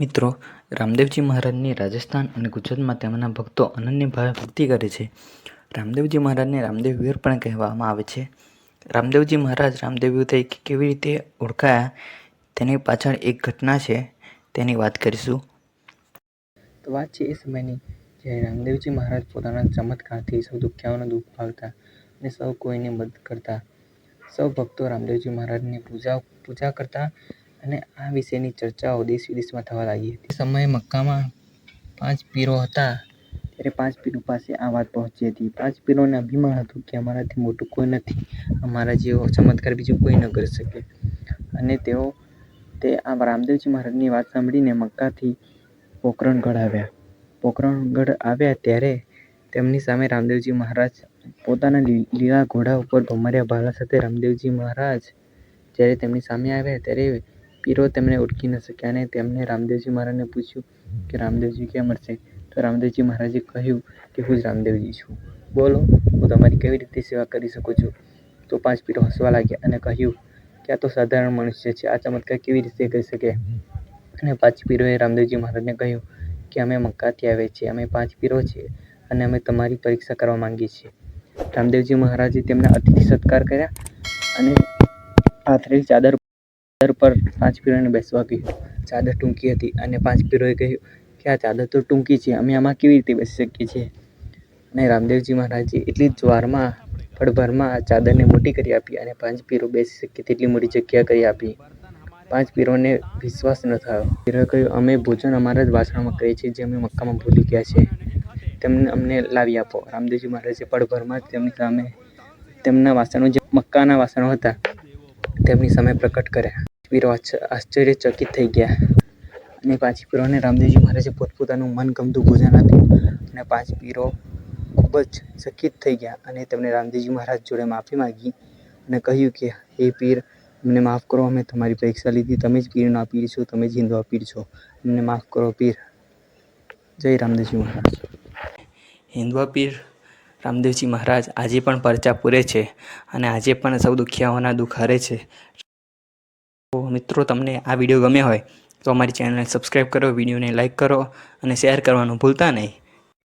મિત્રો, રામદેવજી મહારાજની રાજસ્થાન અને ગુજરાતમાં તેમના ભક્તો અનન્ય ભાવે ભક્તિ કરે છે. રામદેવજી મહારાજને રામદેવ વીર પણ કહેવામાં આવે છે. રામદેવજી મહારાજ રામદેવ તરીકે કેવી રીતે ઓળખાયા? તેની પાછળ એક ઘટના છે. તેની વાત કરીશું. તો વાત છે એ સમયની જ્યારે રામદેવજી મહારાજ પોતાના ચમત્કારથી સૌ દુખ્યાઓનો દુઃખ ભાવતા અને સૌ કોઈને મદદ કરતા સૌ ભક્તો રામદેવજી મહારાજની પૂજા પૂજા કરતા અને આ વિશેની ચર્ચાઓ દેશ વિદેશમાં થવા લાગી હતી. સમયે મક્કામાં પાંચ પીરો હતા, ત્યારે પાંચ પીરો પાસે આ વાત પહોંચી હતી. પાંચ પીરોને અભિમાન હતું કે અમારાથી મોટું કોઈ નથી, અમારા જેવો ચમત્કાર બીજું કોઈ ન કરી શકે. અને તેઓ, તે આ રામદેવજી મહારાજની વાત સાંભળીને મક્કાથી પોકરણગઢ આવ્યા. પોકરણગઢ આવ્યા ત્યારે તેમની સામે રામદેવજી મહારાજ પોતાના લીલા ઘોડા ઉપર ભમરિયા ભાલા સાથે રામદેવજી મહારાજ જ્યારે તેમની સામે આવ્યા ત્યારે પીરો તેમને ઓળખી ન શક્યા અને તેમને રામદેવજી મહારાજને પૂછ્યું કે રામદેવજી ક્યાં મળશે તો રામદેવજી મહારાજે કહ્યું કે હું જ રામદેવજી છું. બોલો, હું તમારી કેવી રીતે સેવા કરી શકું છું? તો પાંચ પીરો હસવા લાગ્યા અને કહ્યું કે આ તો સાધારણ મનુષ્ય છે, આ ચમત્કાર કેવી રીતે કરી શકે? અને પાંચ પીરોએ રામદેવજી મહારાજને કહ્યું કે અમે મક્કાથી આવ્યા છીએ, અમે પાંચ પીરો છીએ અને અમે તમારી પરીક્ષા કરવા માંગીએ છીએ. રામદેવજી મહારાજે તેમના અતિથિ સત્કાર કર્યા અને પાથરેલી ચાદર ચાદર પર પાંચ પીરોને બેસવા કહ્યું. ચાદર ટૂંકી હતી અને પાંચ પીરોએ કહ્યું કે આ ચાદર તો ટૂંકી છે, અમે આમાં કેવી રીતે બેસી શકીએ છીએ? અને રામદેવજી મહારાજે એટલી જ વારમાં પળભરમાં આ ચાદરને મોટી કરી આપી અને પાંચ પીરો બેસી શકે તેટલી મોટી જગ્યા કરી આપી. પાંચ પીરોને વિશ્વાસ ન થયો. પીરોએ કહ્યું, અમે ભોજન અમારા જ વાસણમાં કરીએ છીએ જે અમે મક્કામાં ભૂલી ગયા છે તેમને અમને લાવી આપો. રામદેવજી મહારાજે પળભરમાં તેમની સામે તેમના વાસણો જે મક્કાના વાસણો હતા તેમની સામે પ્રકટ કર્યા. પીરો આશ્ચર્યચકિત થઈ ગયા. અને પાંચ પીરોને રામદેવજી મહારાજે પોતપોતાનું મનગમતું ભોજન આપ્યું અને પાંચ પીરો ખૂબ જ ચકિત થઈ ગયા અને તેમણે રામદેવજી મહારાજ જોડે માફી માગી અને કહ્યું કે, હે પીર, અમને માફ કરો, અમે તમારી પરીક્ષા લીધી. તમે જ પીરના પીર છો, તમે જ હિન્દવા પીર છો. અમને માફ કરો, પીર. જય રામદેવજી મહારાજ. હિન્દવા પીર રામદેવજી મહારાજ આજે પણ પરચા પૂરે છે અને આજે પણ સૌ દુખિયાઓના દુઃખ હરે છે. મિત્રો, તમને આ વીડિયો ગમ્યો હોય તો અમારી ચેનલને સબસ્ક્રાઈબ કરો, વિડીયોને લાઈક કરો અને શેર કરવાનું ભૂલતા નહીં.